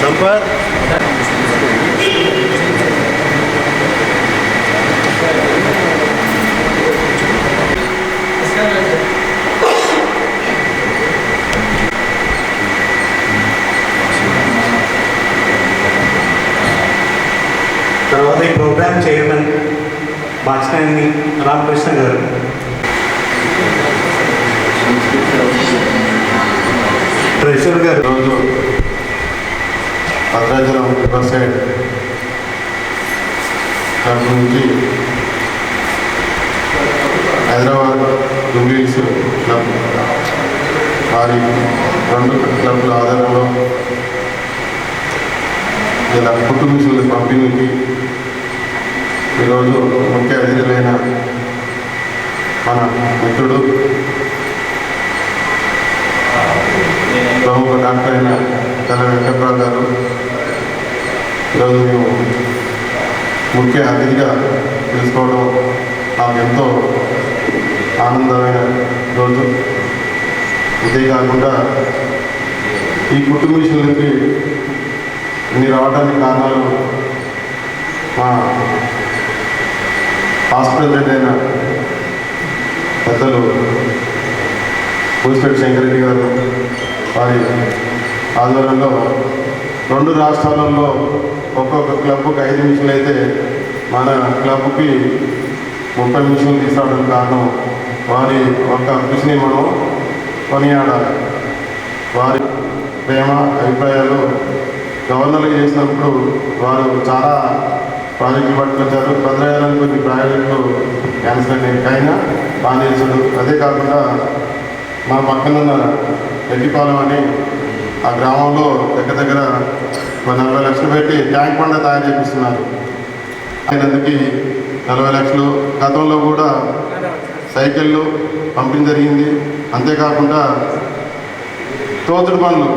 సంపత్? తర్వాత ఈ programme chairman బాచినేని Ramakrishna గారు. ట్రెషర్ గారు రోజు భద్రాచలం రివర్ సైడ్ క్లబ్ నుంచి హైదరాబాద్ జూబ్లీస్ క్లబ్ వారి రెండు క్లబ్ల ఆధారంలో ఇలా కుటుంబీసుల పంపిణీకి ఈరోజు ముఖ్య అతిథులైన మన మిత్రుడు ప్రముఖ డాక్టర్ అయిన తల వెంకట్రావు గారు ఈరోజు మేము ముఖ్య అతిథిగా తెలుసుకోవడం నాకు ఎంతో ఆనందమైన రోజు. అంతేకాకుండా ఈ కుటుంబీషులకి ఇన్ని రావడానికి కారణాలు మా హాస్పిటల్ అయిన పెద్దలు పూసిపెట్టి శంకరెడ్డి గారు వారి ఆధ్వర్యంలో రెండు రాష్ట్రాలలో ఒక్కొక్క క్లబ్కి ఐదు నిమిషాలు అయితే మన క్లబ్కి ముప్పై నిమిషాలు తీసుకురావడానికి కారణం వారి ఒక్క కృషిని మనం కొనియాడాలి. వారి ప్రేమ అభిప్రాయాలు గవర్నర్గా చేసినప్పుడు వారు చాలా ప్రాజెక్టులు పట్టుకొచ్చారు. భద్రాయాలని కొన్ని ప్రాజెక్టులు క్యాన్సిల్ అయినాయి. అయినా బాగా చేశాడు అదే కాకుండా మా పక్కన ఉన్న ఎట్టిపాలెం అని ఆ గ్రామంలో దగ్గర దగ్గర ఒక నలభై లక్షలు పెట్టి ట్యాంక్ పండ తయారు చేపిస్తున్నారు. అయినందుకు నలభై లక్షలు గతంలో కూడా సైకిళ్ళు పంపిణీ జరిగింది. అంతేకాకుండా తోసుడు బండ్లు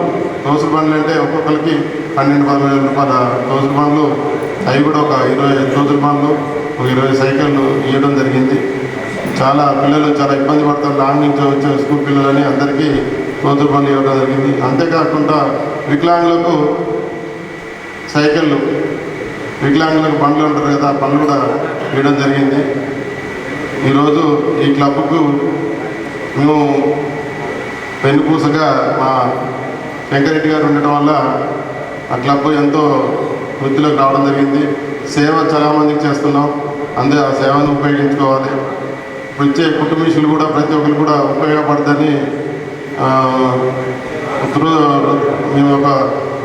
తోసుడు బండ్లు అంటే ఒక్కొక్కరికి పన్నెండు పదమూడు రూపాయల తోసుడు బండ్లు. అవి కూడా ఒక ఇరవై తోసుడు బండ్లు ఒక ఇరవై సైకిళ్ళు ఇవ్వడం జరిగింది. చాలా పిల్లలు చాలా ఇబ్బంది పడతారు. లాంగ్ నుంచి వచ్చే స్కూల్ పిల్లలని అందరికీ తోసుడు బండ్లు ఇవ్వడం జరిగింది. అంతేకాకుండా వికలాంగులకు సైకిళ్ళు వికలాంగులకు బండ్లు ఉంటారు కదా ఆ బండ్లు కూడా ఇవ్వడం జరిగింది. ఈరోజు ఈ క్లబ్కు మేము పెన్నుపూసగా మా వెంకరెడ్డి గారు ఉండటం వల్ల ఆ క్లబ్ ఎంతో వృద్ధిలోకి రావడం జరిగింది. సేవ చాలామందికి చేస్తున్నాం. అందే ఆ సేవను ఉపయోగించుకోవాలి. వచ్చే కుటుంబీషులు కూడా ప్రతి ఒక్కరు కూడా ఉపయోగపడుతుందని మేము ఒక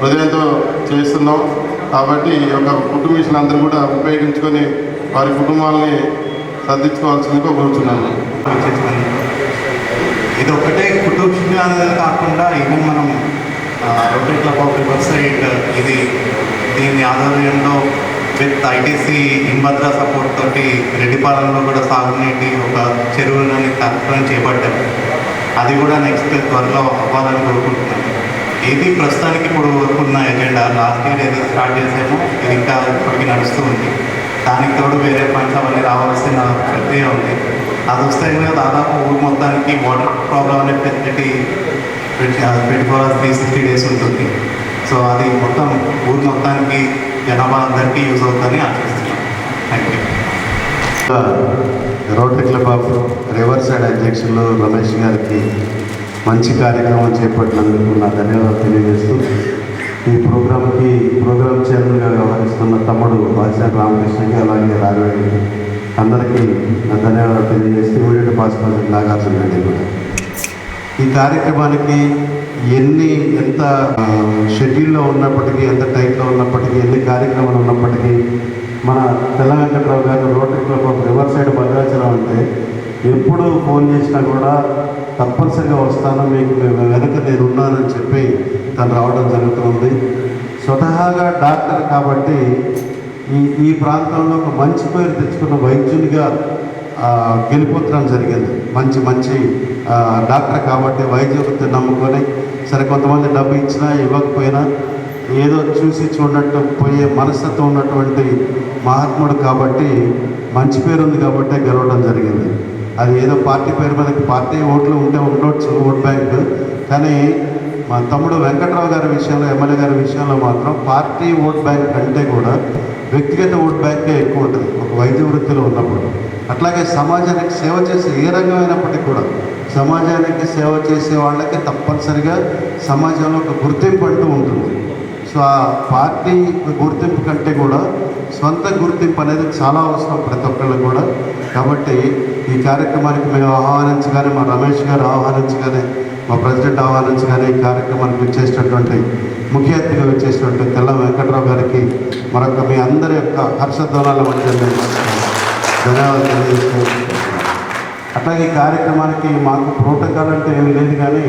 హృదయంతో చేస్తున్నాం. కాబట్టి ఈ యొక్క కుటుంబీషులు అందరూ కూడా ఉపయోగించుకొని వారి కుటుంబాలని సర్దించుకోవాల్సిందిగా కోరుతున్నాను ఇది ఒకటే కుటుంబ అనేది కాకుండా ఈవెన్ మనం rotary club of river side ఇది దీని ఆధ్వర్యంలో విత్ ఐటీసీ హింభద్ర సపోర్ట్ తోటి రెడ్డిపాలెంలో కూడా సాగునీటి ఒక చెరువులని కార్యక్రమం చేపట్టారు అది కూడా నెక్స్ట్ త్వరలో అవ్వాలని కోరుకుంటున్నాను. ఇది ప్రస్తుతానికి ఇప్పుడు ఉన్న ఎజెండా లాస్ట్ ఇయర్ ఏదో స్టార్ట్ చేసామో ఇది ఇంకా ఇప్పటికీ నడుస్తూ ఉంది. దానికి తోడు వేరే ఫండ్స్ అవన్నీ రావాల్సిన ప్రక్రియ ఉంది. అది వస్తే దాదాపు ఊరు మొత్తానికి వాటర్ ప్రాబ్లం అనే facility twenty four hours three sixty days ఉంటుంది. సో అది మొత్తం ఊరు మొత్తానికి జనాభా అందరికీ యూజ్ అవుతుందని ఆశిస్తున్నాను. Thank you Rotary Club of Riverside అధ్యక్షులు రమేష్ గారికి మంచి కార్యక్రమం చేపట్టినందుకు నా ధన్యవాదాలు తెలియజేస్తూ ఈ ప్రోగ్రాంకి ప్రోగ్రామ్ చైర్మన్గా వ్యవహరిస్తున్న తమ్ముడు బాద్షాన్ రామకృష్ణకి అలాగే రాఘవేడి అందరికీ నా ధన్యవాదాలు తెలియజేస్తూ ఇమీడియట్ పాస్పోర్ట్ నాగార్జున రెడ్డి కూడా. ఈ కార్యక్రమానికి ఎన్ని ఎంత షెడ్యూల్లో ఉన్నప్పటికీ ఎంత టైట్లో ఉన్నప్పటికీ ఎన్ని కార్యక్రమాలు ఉన్నప్పటికీ మన తెల్ల వెంకట్రావు గారు Rotary Club of Riverside Bhadrachalam అంటే ఎప్పుడు ఫోన్ చేసినా కూడా తప్పనిసరిగా వస్తాను మీకు మేము వెనక నేను ఉన్నానని చెప్పి తను రావడం జరుగుతుంది. స్వతహాగా డాక్టర్ కాబట్టి ఈ ఈ ప్రాంతంలో ఒక మంచి పేరు తెచ్చుకున్న వైద్యునిగా గెలిపోతడం గెలిపొత్తడం జరిగింది. మంచి మంచి డాక్టర్ కాబట్టి వైద్య వృత్తి నమ్ముకొని సరే కొంతమంది డబ్బు ఇచ్చినా ఇవ్వకపోయినా ఏదో చూసి చూడటం పోయే మనస్తత్వం ఉన్నటువంటి మహాత్ముడు కాబట్టి మంచి పేరు ఉంది కాబట్టి గెలవడం జరిగింది. అది ఏదో పార్టీ పేరు మీద పార్టీ ఓట్లు ఉంటే ఉండొచ్చు ఓట్ బ్యాంక్. కానీ మా తమ్ముడు వెంకట్రావు గారి విషయంలో ఎమ్మెల్యే గారి విషయంలో మాత్రం పార్టీ ఓట్ బ్యాంక్ కంటే కూడా వ్యక్తిగత ఓట్ బ్యాంకే ఎక్కువ ఉంటుంది. ఒక వైద్య వృత్తిలో ఉన్నప్పుడు. అట్లాగే సమాజానికి సేవ చేసే ఏ రంగం అయినప్పటికీ కూడా సమాజానికి సేవ చేసే వాళ్ళకి తప్పనిసరిగా సమాజంలో ఒక గుర్తింపు అంటూ ఉంటుంది. సో ఆ పార్టీ గుర్తింపు కంటే కూడా సొంత గుర్తింపు అనేది చాలా అవసరం ప్రతి ఒక్కళ్ళు కూడా. కాబట్టి ఈ కార్యక్రమానికి మేము ఆహ్వానించగానే మా రమేష్ గారు ఆహ్వానించగానే మా ప్రెసిడెంట్ ఆహ్వానించగానే ఈ కార్యక్రమానికి వచ్చేసినటువంటి ముఖ్య అతిథిగా వచ్చేసినటువంటి తెల్ల వెంకట్రావు గారికి మరొక మీ అందరి యొక్క హర్షధ్వనాల మధ్య ధన్యవాదాలు అట్లాగే ఈ కార్యక్రమానికి మాకు ప్రోటోకాల్ అంటే ఏమి లేదు కానీ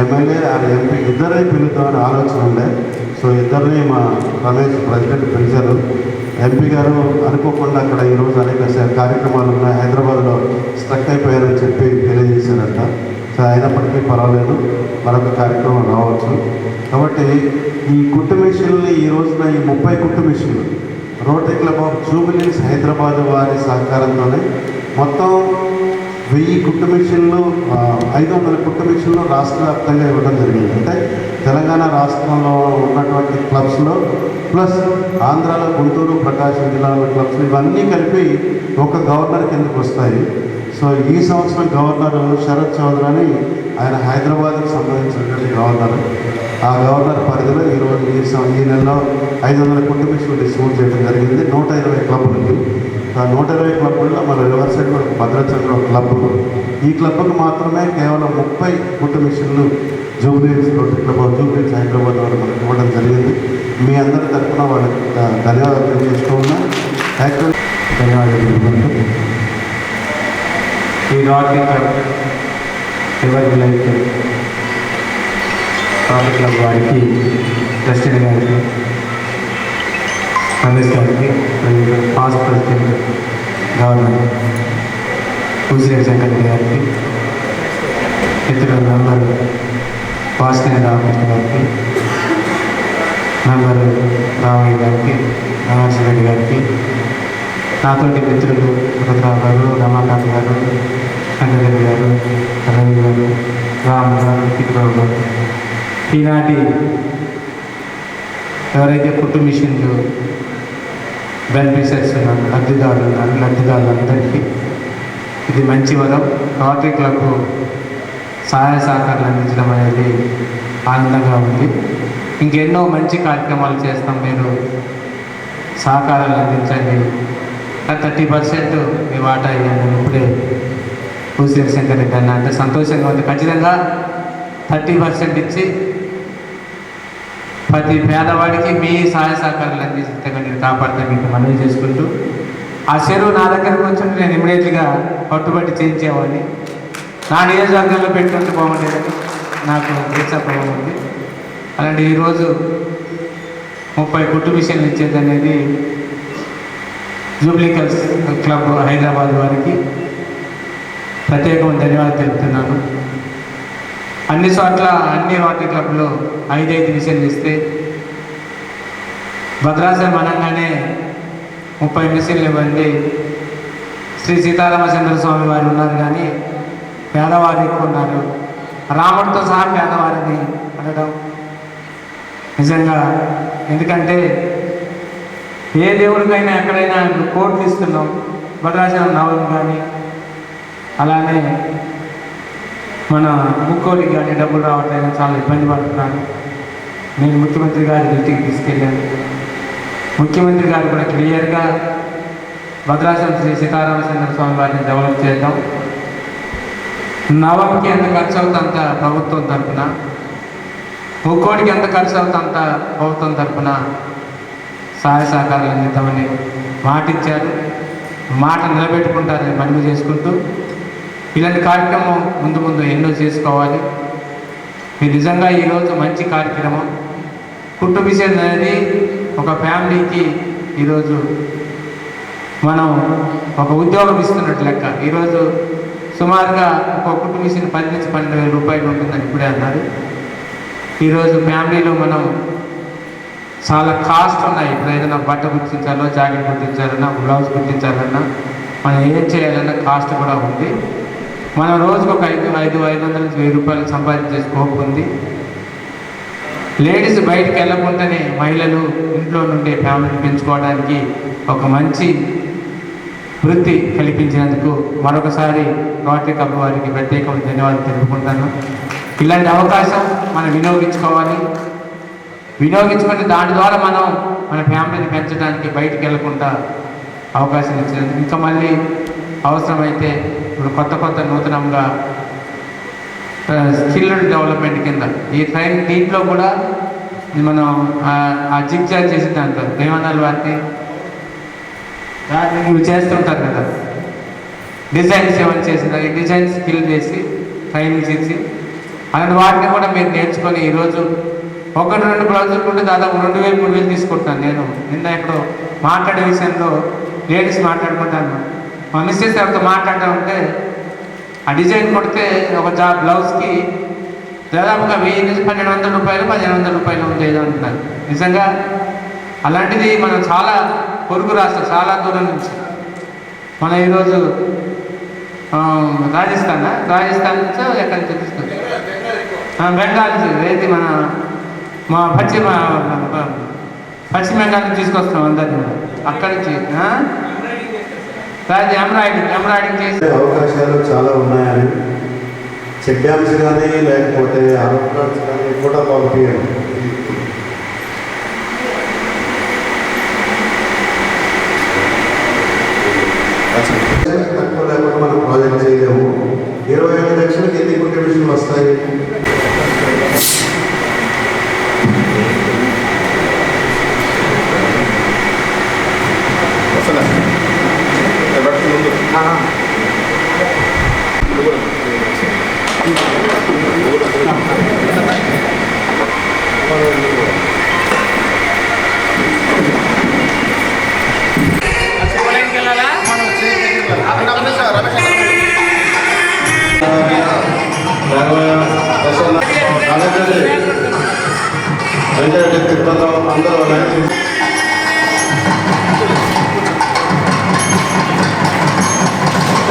ఎమ్మెల్యే అండ్ ఎంపీ ఇద్దరే పిలుద్దామని ఆలోచన ఉండే. సో ఇద్దరిని మా రమేష్ ప్రెసిడెంట్ పిలిచారు. ఎంపీ గారు అనుకోకుండా అక్కడ ఈరోజు అనేక కార్యక్రమాలు ఉన్నాయి. హైదరాబాద్లో స్ట్రక్ అయిపోయారని చెప్పి తెలియజేశారంట. సో అయినప్పటికీ పర్వాలేదు. మరొక కార్యక్రమం రావచ్చు. కాబట్టి ఈ కుట్టు మిషన్లు ఈ రోజున ఈ ముప్పై కుట్టు మిషన్లు Rotary Club of Jubilees Hyderabad వారి సహకారంతోనే మొత్తం వెయ్యి కుట్టు మిషన్లు ఐదు వందల కుట్టు మిషన్లు రాష్ట్ర వ్యాప్తంగా ఇవ్వడం జరిగింది. అంటే తెలంగాణ రాష్ట్రంలో ఉన్నటువంటి క్లబ్స్లో ప్లస్ ఆంధ్రాలో గుంటూరు ప్రకాశం జిల్లాలో క్లబ్స్ ఇవన్నీ కలిపి ఒక గవర్నర్ కిందకు వస్తాయి. సో ఈ సంవత్సరం గవర్నర్ శరత్ చౌదరి అని ఆయన హైదరాబాద్కి సంబంధించినటువంటి గవర్నర్. ఆ గవర్నర్ పరిధిలో ఈరోజు ఈ సం- ఈ నెలలో ఐదు వందల కుటుంబ మిషన్లు డిస్ట్రిబ్యూట్ చేయడం జరిగింది. నూట ఇరవై క్లబ్లకి నూట ఇరవై క్లబ్లలో మన రివర్ సైడ్ కూడా క్లబ్ ఈ క్లబ్కు మాత్రమే కేవలం ముప్పై కుట్టు మిషన్లు Jubilees Rotary Club Jubilees Hyderabad వారు మనకు ఇవ్వడం జరిగింది. మీ అందరి తరఫున వాళ్ళకి ధన్యవాదాలు తెలియజేస్తూ ఉన్నా. యాక్చువల్ ధన్యవాదాలు ఈ రాటరీ క్లబ్ లైఫ్ క్లబ్ వారికి ప్రెసిడెంట్ గారికి రమేష్ గారికి మరియు past president governor Pujireddy Shankar గారికి ఇతర మెంబర్ వాసుదేవ రామకృష్ణ గారికి మెంబర్ రామయ్య గారికి రామకృష్ణ గారికి నాతోటి మిత్రులు రుద్రరావు గారు రమాకాంత్ గారు వెంకటరెడ్డి గారు రవి గారు రామ్ గారు కిట్రావు గారు. ఈనాటి ఎవరైతే కుట్టు మిషన్లు బెనిఫిషరీస్ ఉన్నారు లబ్ధిదారులు ఉన్నారు లబ్ధిదారులందరికీ ఇది మంచి వరం. రోటరీ క్లబ్ సహాయ సహకారాలు అందించడం అనేది ఆనందంగా ఉంది. ఇంకెన్నో మంచి కార్యక్రమాలు చేస్తాం మీరు. సహకారాలు అందించండి. థర్టీ పర్సెంట్ మీ వాటా అయ్యాను ఇప్పుడే పూసిరి శంకర్ రెడ్డి అన్న అంటే సంతోషంగా ఉంది. ఖచ్చితంగా థర్టీ పర్సెంట్ ఇచ్చి ప్రతి పేదవాడికి మీ సహాయ సహకారాలు అందిస్తే నేను కాపాడితే మీకు మనవి చేసుకుంటూ ఆ చెరువు నా దగ్గరకు వచ్చి నేను ఇమీడియట్గా పట్టుబట్టి చేయించేవాడిని. నా నియోజకవర్గంలో పెట్టుకుంటే బాగుండేది నాకు ప్రేక్షాపం ఉంది అలాంటి ఈరోజు ముప్పై కుట్టు మిషన్లు ఇచ్చేది అనేది జూబ్లికల్స్ క్లబ్ హైదరాబాద్ వారికి ప్రత్యేకమైన ధన్యవాదాలు తెలుపుతున్నాను. అన్ని చోట్ల అన్ని రోటరీ క్లబ్లు ఐదైదు మిషన్లు ఇస్తే భద్రాచలం అనగానే ముప్పై మిషన్లు ఇవ్వండి. శ్రీ సీతారామచంద్ర స్వామి వారు ఉన్నారు కానీ పేదవారు ఎక్కువ ఉన్నారు. రాముడితో సహా పేదవారిని అనడం నిజంగా ఎందుకంటే ఏ దేవుడికైనా ఎక్కడైనా కోట్లు ఇస్తున్నాం. భద్రాచలం నవమి కానీ అలానే మన ముక్కోడికి కానీ డబ్బులు రావట్లేదు చాలా ఇబ్బంది పడుతున్నాను నేను ముఖ్యమంత్రి గారి దృష్టికి తీసుకెళ్ళాను. ముఖ్యమంత్రి గారు కూడా క్లియర్గా భద్రాచలం శ్రీ సీతారామచంద్ర స్వామి వారిని డెవలప్ చేద్దాం. నవంకి ఎంత ఖర్చు అవుతుంది అంత ప్రభుత్వం తరఫున ముక్కోడికి ఎంత ఖర్చు అవుతుంది అంత ప్రభుత్వం తరఫున సహాయ సహకారాలు అందిద్దామని మాట ఇచ్చారు మాట నిలబెట్టుకుంటారని మనవి చేసుకుంటూ ఇలాంటి కార్యక్రమం ముందు ముందు ఎన్నో చేసుకోవాలి. ఇది నిజంగా ఈరోజు మంచి కార్యక్రమం. కుట్టు మిషన్ అనేది ఒక ఫ్యామిలీకి ఈరోజు మనం ఒక ఉద్యోగం ఇస్తున్నట్టు లెక్క. ఈరోజు సుమారుగా ఒక కుట్టు మిషన్ పది నుంచి పన్నెండు వేల రూపాయలు ఉంటుందని ఇప్పుడే అన్నారు. ఈరోజు ఫ్యామిలీలో మనం చాలా కాస్ట్ ఉన్నాయి. ఇప్పుడు ఏదైనా బట్ట గుర్తించాలో జాకెట్ గుర్తించాలన్నా బ్లౌజ్ గుర్తించాలన్నా మనం ఏం చేయాలన్నా కాస్ట్ కూడా ఉంది. మనం రోజుకు ఒక ఐదు ఐదు ఐదు వందల నుంచి వెయ్యి రూపాయలు సంపాదించే స్కోప్ ఉంది. లేడీస్ బయటికి వెళ్ళకుండానే మహిళలు ఇంట్లో నుండే ఫ్యామిలీని పెంచుకోవడానికి ఒక మంచి వృత్తి కల్పించినందుకు మరొకసారి రోటరీ కప్ వారికి ప్రత్యేకమైన ధన్యవాదాలు తెలుపుకుంటాను. ఇలాంటి అవకాశం మనం వినియోగించుకోవాలి. వినియోగించుకుంటే దాని ద్వారా మనం మన ఫ్యామిలీని పెంచడానికి బయటకు వెళ్ళకుండా అవకాశం ఇచ్చినందుకు ఇంకా మళ్ళీ అవసరమైతే ఇప్పుడు కొత్త కొత్త నూతనంగా స్కిల్ డెవలప్మెంట్ కింద. ఈ ట్రైన్ దీంట్లో కూడా మనం ఆ- జిగ్జాగ్ చేసి దాంతో ఏమన్నారు వాటిని దాన్ని నువ్వు చేస్తుంటారు కదా. డిజైన్స్ ఏమైనా చేసిన ఈ డిజైన్ స్కిల్ చేసి ట్రైనింగ్ ఇచ్చి అలాంటి వాటిని కూడా మీరు నేర్చుకొని ఈరోజు ఒకటి రెండు బ్లౌజులు ఉంటే దాదాపు రెండు వేలు మూడు వేలు తీసుకుంటాను నేను. నిన్న ఇప్పుడు మాట్లాడే విషయంలో లేడీస్ మాట్లాడుకుంటాను. మా మిస్సెస్ ఎవరితో మాట్లాడుతూ ఉంటే ఆ డిజైన్ కొడితే ఒక జా బ్లౌజ్కి దాదాపుగా వెయ్యి నుంచి పన్నెండు వందల రూపాయలు పదిహేను వందల రూపాయలు ఉండేది అంటున్నారు. నిజంగా అలాంటిది మనం చాలా పొరుగు రాష్ట్రం చాలా దూరం నుంచి. మన ఈరోజు రాజస్థాన్ రాజస్థాన్ నుంచి ఎక్కడ తెలుస్తుంది బెంగాల్ నుంచి ఏది మన మా పశ్చిమ పశ్చిమ బెంగాల్ నుంచి తీసుకొస్తాం అందరినీ అక్కడి నుంచి ఆ? రాజు ఎంబ్రాయిడింగ్ ఎంబ్రాయిడింగ్ చేసి అవకాశాలు చాలా ఉన్నాయని చెడ్డాంశ కానీ లేకపోతే ఆరోగ్యాలు కానీ కూడా పంపించండి. తక్కువ లేకుండా మనం ప్రాజెక్ట్ చేయలేము. ఇరవై ఐదు లక్షలకి ఎన్ని కంట్రిబ్యూషన్లు వస్తాయి?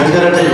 వెంకటరెడ్డి